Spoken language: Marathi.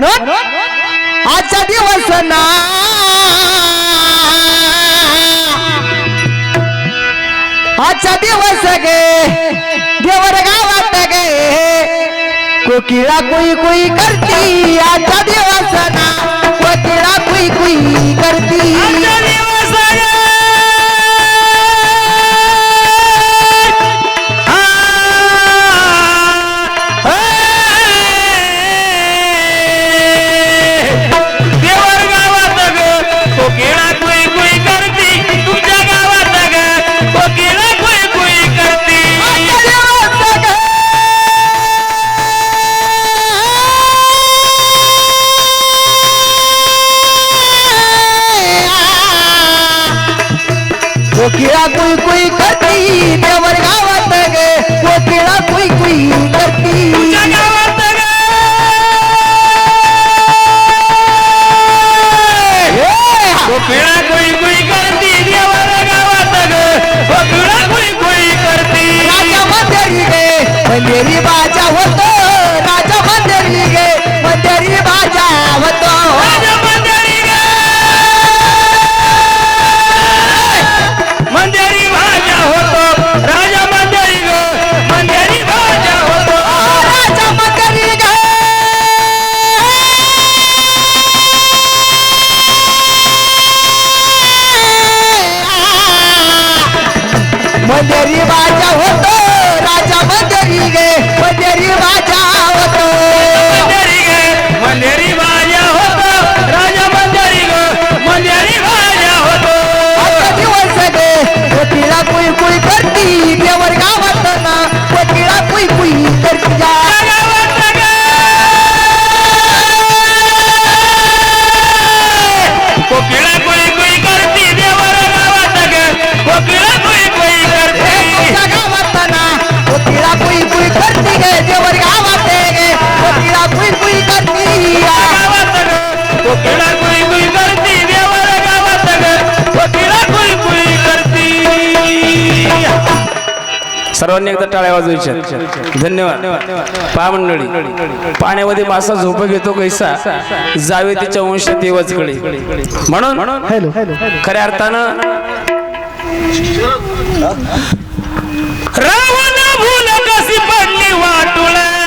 म्हणून आजचा दिवस ना. आजचा दिवस गे देवर गावात गे. कोकिळा कोई कोई करती आता. कुई कुई करती देवर गावात ग कोकिळा कुई कुई करती सर्वांनी एकदा टाळ्या वाजवायच्या. धन्यवाद. पहा मंडळी पाण्यामध्ये मासा झोप घेतो कैसा? जावे तिच्या वंश देवाचकडे म्हणून खऱ्या अर्थानं